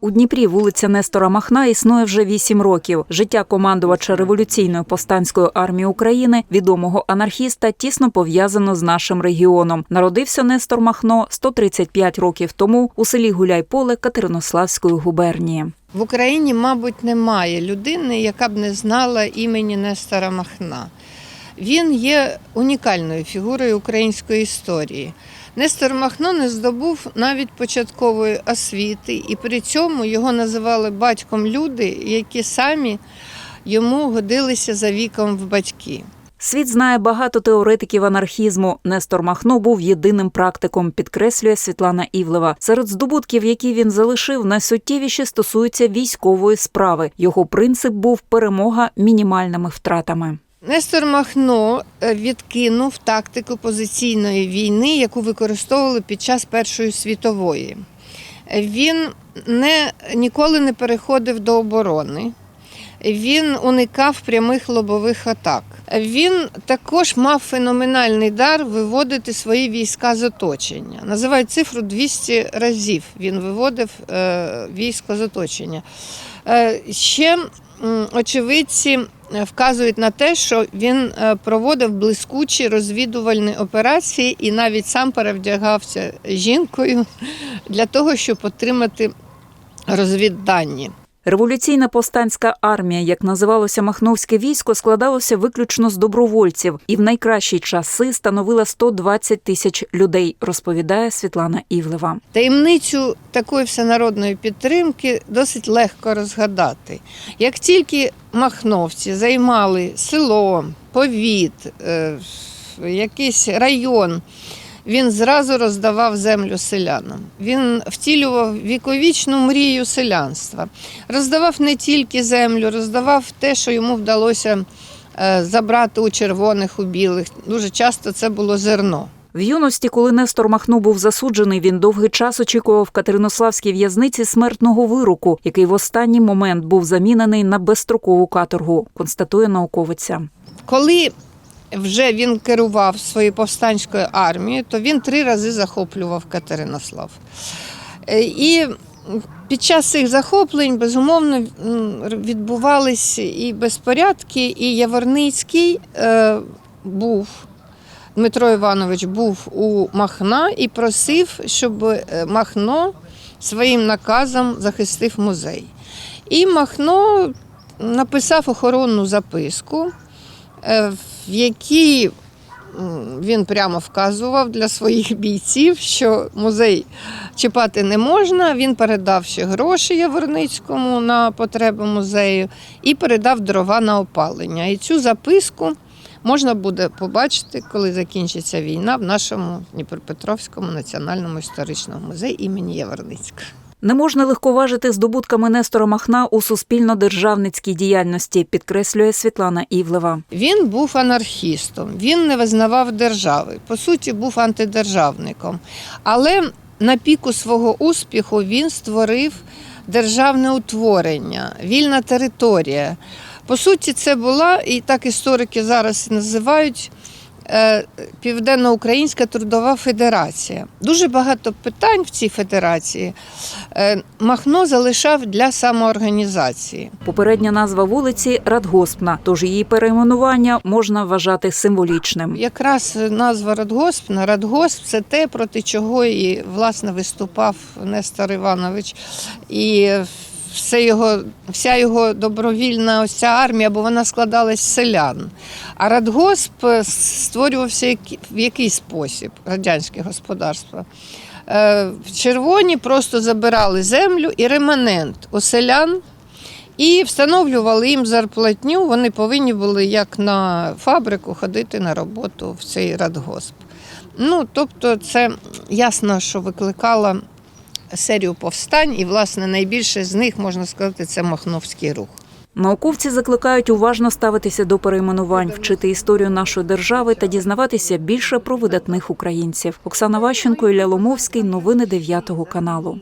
У Дніпрі вулиця Нестора Махна існує вже вісім років. Життя командувача революційної повстанської армії України, відомого анархіста, тісно пов'язано з нашим регіоном. Народився Нестор Махно 135 років тому у селі Гуляйполе Катеринославської губернії. В Україні, мабуть, немає людини, яка б не знала імені Нестора Махна. Він є унікальною фігурою української історії. Нестор Махно не здобув навіть початкової освіти, і при цьому його називали батьком люди, які самі йому годилися за віком в батьки. Світ знає багато теоретиків анархізму. Нестор Махно був єдиним практиком, підкреслює Світлана Івлева. Серед здобутків, які він залишив, найсуттєвіші стосуються військової справи. Його принцип був перемога мінімальними втратами. Нестор Махно е, відкинув тактику позиційної війни, яку використовували під час Першої світової. Він не, ніколи не переходив до оборони. Він уникав прямих лобових атак. Він також мав феноменальний дар виводити свої війська з оточення. Називають цифру 200 разів. Він виводив е, військо з оточення. Е, ще очевидці вказують на те, що він е, проводив блискучі розвідувальні операції і навіть сам перевдягався жінкою для того, щоб отримати розвіддані. Революційна повстанська армія, як називалося Махновське військо, складалося виключно з добровольців і в найкращі часи становила 120 тисяч людей, розповідає Світлана Івлева. Таємницю такої всенародної підтримки досить легко розгадати. Як тільки махновці займали село, повіт, е, якийсь район, він зразу роздавав землю селянам. Він втілював віковічну мрію селянства. Роздавав не тільки землю, роздавав те, що йому вдалося е, забрати у червоних, у білих. Дуже часто це було зерно. В юності, коли Нестор Махно був засуджений, він довгий час очікував в Катеринославській в'язниці смертного вироку, який в останній момент був замінений на безстрокову каторгу, констатує науковиця. Коли вже він керував своєю повстанською армією, то він три рази захоплював Катеринослав. Е, І під час цих захоплень, безумовно, відбувалися і безпорядки, і Яворницький е, був. Дмитро Іванович був у Махна і просив, щоб е, Махно своїм наказом захистив музей. І Махно написав охоронну записку, в якій він прямо вказував для своїх бійців, що музей чіпати не можна. Він передав ще гроші Яворницькому на потреби музею і передав дрова на опалення. І цю записку можна буде побачити, коли закінчиться війна в нашому Дніпропетровському національному історичному музеї імені Яворницького. Не можна легковажити здобутками Нестора Махна у суспільно-державницькій діяльності, підкреслює Світлана Івлева. Він був анархістом, він не визнавав держави, по суті, був антидержавником. Але на піку свого успіху він створив державне утворення, вільна територія. По суті, це була, і так історики зараз називають. Е, Південноукраїнська трудова федерація. Дуже багато питань в цій федерації е, Махно залишав для самоорганізації. Попередня назва вулиці Радгоспна, тож її перейменування можна вважати символічним. Якраз назва Радгоспна, Радгосп це те, проти чого і власне виступав Нестор Іванович. І все його, вся його добровільна ось ця армія, бо вона складалась з селян. А Радгосп створювався в який спосіб радянське господарство. Е, Червоні просто забирали землю і реманент у селян і встановлювали їм зарплатню. Вони повинні були як на фабрику ходити на роботу в цей радгосп. Ну, тобто, це ясно, що викликало серію повстань, і, власне, найбільше з них можна сказати, це Махновський рух. Науковці закликають уважно ставитися до перейменувань, вчити історію нашої держави та дізнаватися більше про видатних українців. Оксана Ващенко, Ілля Ломовський. Новини 9 каналу.